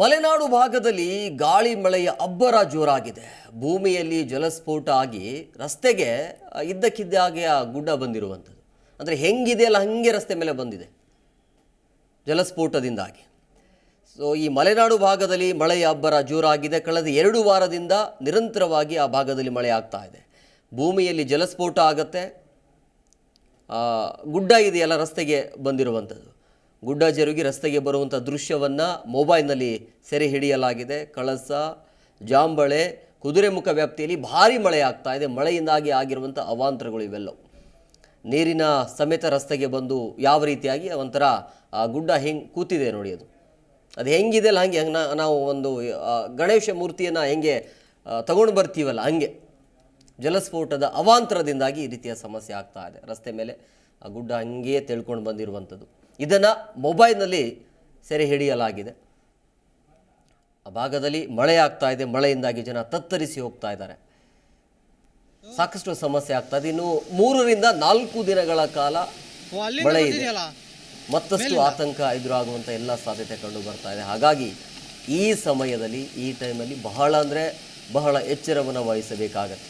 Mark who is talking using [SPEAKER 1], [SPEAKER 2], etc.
[SPEAKER 1] ಮಲೆನಾಡು ಭಾಗದಲ್ಲಿ ಗಾಳಿ ಮಳೆಯ ಅಬ್ಬರ ಜೋರಾಗಿದೆ. ಭೂಮಿಯಲ್ಲಿ ಜಲಸ್ಫೋಟ ಆಗಿ ರಸ್ತೆಗೆ ಇದ್ದಕ್ಕಿದ್ದ ಹಾಗೆ ಆ ಗುಡ್ಡ ಬಂದಿರುವಂಥದ್ದು. ಅಂದರೆ ಹೆಂಗಿದೆಯಲ್ಲ ಹಾಗೆ ರಸ್ತೆ ಮೇಲೆ ಬಂದಿದೆ. ಜಲಸ್ಫೋಟದಿಂದಾಗಿ. ಸೊ ಈ ಮಲೆನಾಡು ಭಾಗದಲ್ಲಿ ಮಳೆಯ ಅಬ್ಬರ ಜೋರಾಗಿದೆ. ಕಳೆದ ಎರಡು ವಾರದಿಂದ ನಿರಂತರವಾಗಿ ಆ ಭಾಗದಲ್ಲಿ ಮಳೆ ಆಗ್ತಾ ಇದೆ. ಭೂಮಿಯಲ್ಲಿ ಜಲಸ್ಫೋಟ ಆಗತ್ತೆ. ಗುಡ್ಡ ಇದೆಯಲ್ಲ ರಸ್ತೆಗೆ ಬಂದಿರುವಂಥದ್ದು. ಗುಡ್ಡ ಜರುಗಿ ರಸ್ತೆಗೆ ಬರುವಂಥ ದೃಶ್ಯವನ್ನು ಮೊಬೈಲ್ನಲ್ಲಿ ಸೆರೆ ಹಿಡಿಯಲಾಗಿದೆ. ಕಳಸ, ಜಾಂಬಳೆ ಕುದುರೆಮುಖ ವ್ಯಾಪ್ತಿಯಲ್ಲಿ ಭಾರಿ ಮಳೆ ಆಗ್ತಾ ಇದೆ. ಮಳೆಯಿಂದಾಗಿ ಆಗಿರುವಂಥ ಅವಾಂತರಗಳು ಇವೆಲ್ಲವು. ನೀರಿನ ಸಮೇತ ರಸ್ತೆಗೆ ಬಂದು ಯಾವ ರೀತಿಯಾಗಿ ಒಂಥರ ಗುಡ್ಡ ಹೆಂಗೆ ಕೂತಿದೆ ನೋಡಿ ಅದು. ಅದು ಹೆಂಗಿದೆಯಲ್ಲ ಹಾಗೆ, ಹಂಗೆ ನಾ- ನಾವು ಒಂದು ಗಣೇಶ ಮೂರ್ತಿಯನ್ನು ಹೆಂಗೆ ತಗೊಂಡು ಬರ್ತೀವಲ್ಲ ಹಂಗೆ. ಜಲಸ್ಫೋಟದ ಅವಾಂತರದಿಂದಾಗಿ ಈ ರೀತಿಯ ಸಮಸ್ಯೆ ಆಗ್ತಾ ಇದೆ. ರಸ್ತೆ ಮೇಲೆ ಆ ಗುಡ್ಡ ಹಂಗೆ ತಿಳ್ಕೊಂಡು ಬಂದಿರುವಂಥದ್ದು. ಇದನ್ನು ಮೊಬೈಲ್ನಲ್ಲಿ ಸೆರೆ ಹಿಡಿಯಲಾಗಿದೆ. ಆ ಭಾಗದಲ್ಲಿ ಮಳೆ ಆಗ್ತಾ ಇದೆ. ಮಳೆಯಿಂದಾಗಿ ಜನ ತತ್ತರಿಸಿ ಹೋಗ್ತಾ ಇದ್ದಾರೆ. ಸಾಕಷ್ಟು ಸಮಸ್ಯೆ ಆಗ್ತಾ ಇದೆ. ಇನ್ನು ಮೂರರಿಂದ ನಾಲ್ಕು ದಿನಗಳ ಕಾಲ ಮಳೆ ಇದೆ? ಮತ್ತಷ್ಟು ಆತಂಕ ಎದುರಾಗುವಂಥ ಎಲ್ಲ ಸಾಧ್ಯತೆ ಕಂಡು ಬರ್ತಾ ಇದೆ. ಹಾಗಾಗಿ ಈ ಸಮಯದಲ್ಲಿ ಈ ಟೈಮಲ್ಲಿ ಬಹಳ ಅಂದರೆ ಬಹಳ ಎಚ್ಚರವನ್ನು ವಹಿಸಬೇಕಾಗತ್ತೆ.